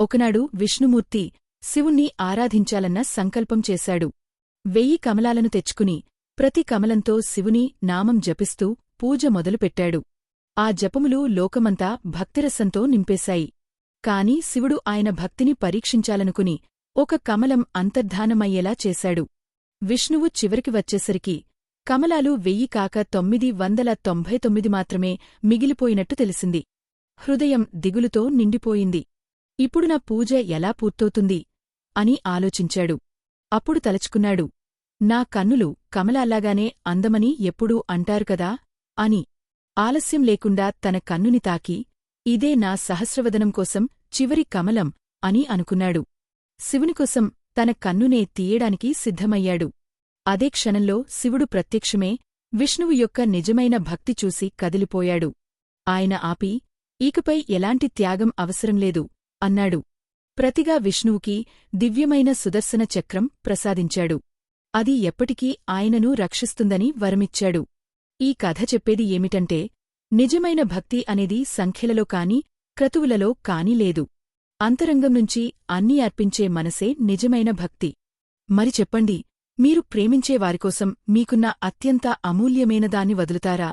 ఒకనాడు విష్ణుమూర్తి శివుణ్ణి ఆరాధించాలన్న సంకల్పం చేశాడు. వెయ్యి కమలాలను తెచ్చుకుని ప్రతి కమలంతో శివుని నామం జపిస్తూ పూజ మొదలుపెట్టాడు. ఆ జపములు లోకమంతా భక్తిరసంతో నింపేశాయి. కాని శివుడు ఆయన భక్తిని పరీక్షించాలనుకుని ఒక కమలం అంతర్ధానమయ్యేలా చేశాడు. విష్ణువు చివరికి వచ్చేసరికి కమలాలు వెయ్యి కాక తొమ్మిది వందల తొంభై తొమ్మిది మాత్రమే మిగిలిపోయినట్టు తెలిసింది. హృదయం దిగులుతో నిండిపోయింది. ఇప్పుడు నా పూజ ఎలా పూర్తవుతుంది? అని ఆలోచించాడు. అప్పుడు తలచుకున్నాడు. నా కన్నులు కమలాల్లాగానే అందమని ఎప్పుడూ అంటారు కదా? అని. ఆలస్యం లేకుండా తన కన్నుని తాకి ఇదే నా సహస్రవదనం కోసం చివరి కమలం అని అనుకున్నాడు. శివునికోసం తన కన్నునే తీయడానికి సిద్ధమయ్యాడు. అదే క్షణంలో శివుడు ప్రత్యక్షమే విష్ణువు యొక్క నిజమైన భక్తి చూసి కదిలిపోయాడు. ఆయన ఆపి ఈకపై ఎలాంటి త్యాగం అవసరంలేదు అన్నాడు. ప్రతిగా విష్ణువుకి దివ్యమైన సుదర్శన చక్రం ప్రసాదించాడు. అది ఎప్పటికీ ఆయనను రక్షిస్తుందని వరమిచ్చాడు. ఈ కథ చెప్పేది ఏమిటంటే నిజమైన భక్తి అనేది సంఖ్యలలో కాని క్రతువులలో కాని లేదు. అంతరంగం నుంచి అన్నీ అర్పించే మనసే నిజమైన భక్తి. మరి చెప్పండి మీరు ప్రేమించే వారికోసం మీకున్న అత్యంత అమూల్యమైన దాన్ని వదులుతారా?